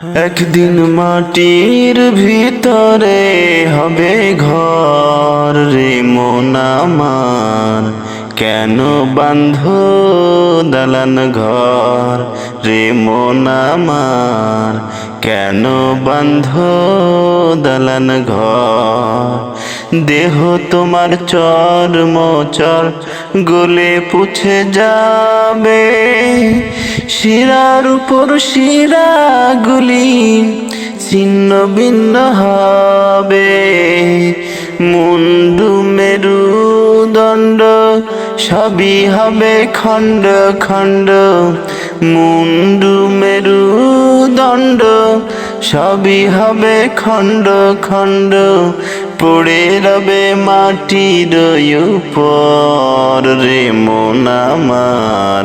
একদিন মাটির ভিতরে হবে ঘর রে মন আমার। কেন বান্ধ দালান ঘর রে মন আমার? কেন বান্ধ দালান ঘর? দেহ তোমার চর মোচর গলে পুছে যাবে। শিরার উপর শিরাগুলি ছিন্ন ভিন্ন হবে। মুন্ডু মেরু দণ্ড সবই হবে খণ্ড খণ্ড। মুন্ডু মেরু দণ্ড সবই হবে খণ্ড খণ্ড। পড়ে রবে মাটির উপর রে মন আমার।